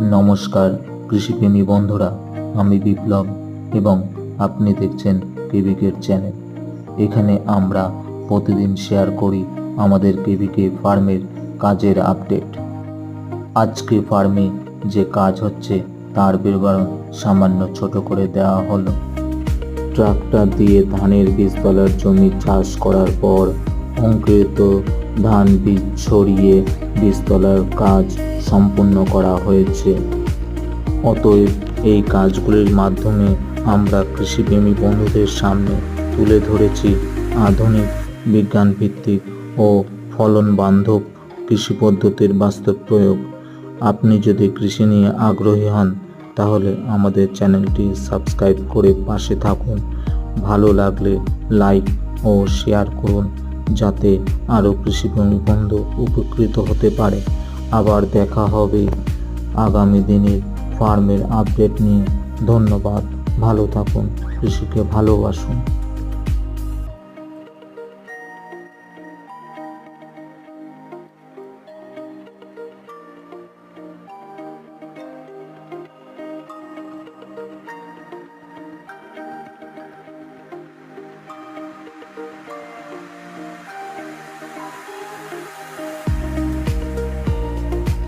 নমস্কার, কৃষিপ্রেমী বন্ধুরা, আমি বিপ্লব এবং আপনি দেখছেন কেবিকের চ্যানেল এখানে আমরা প্রতিদিন শেয়ার করি আমাদের কেবিকে ফার্মের কাজের আপডেট আজকে ফার্মে যে কাজ হচ্ছে, তার বিবরণ সামান্য ছোট করে দেওয়া হলো। ট্রাক্টর দিয়ে ধানের বীজতলার জমি চাষ করার পর অঙ্কুরিত ধান বীজ ছড়িয়ে বীজতলার কাজ সম্পূর্ণ করা হয়েছে। অতএব এই কাজগুলির মাধ্যমে আমরা কৃষিপ্রেমী বন্ধুদের সামনে তুলে ধরেছি আধুনিক বিজ্ঞানভিত্তিক ও ফলন বান্ধব কৃষি পদ্ধতির বাস্তব প্রয়োগ। আপনি যদি কৃষি নিয়ে আগ্রহী হন, তাহলে আমাদের চ্যানেলটি সাবস্ক্রাইব করে পাশে থাকুন। ভালো লাগলে লাইক ও শেয়ার করুন, যাতে আরও কৃষিপ্রেমী বন্ধু উপকৃত হতে পারে। আবার দেখা হবে। আগামী দিনের ফার্মের আপডেট নিয়ে ধন্যবাদ। ভালো থাকুন কৃষিকে ভালোবাসুন।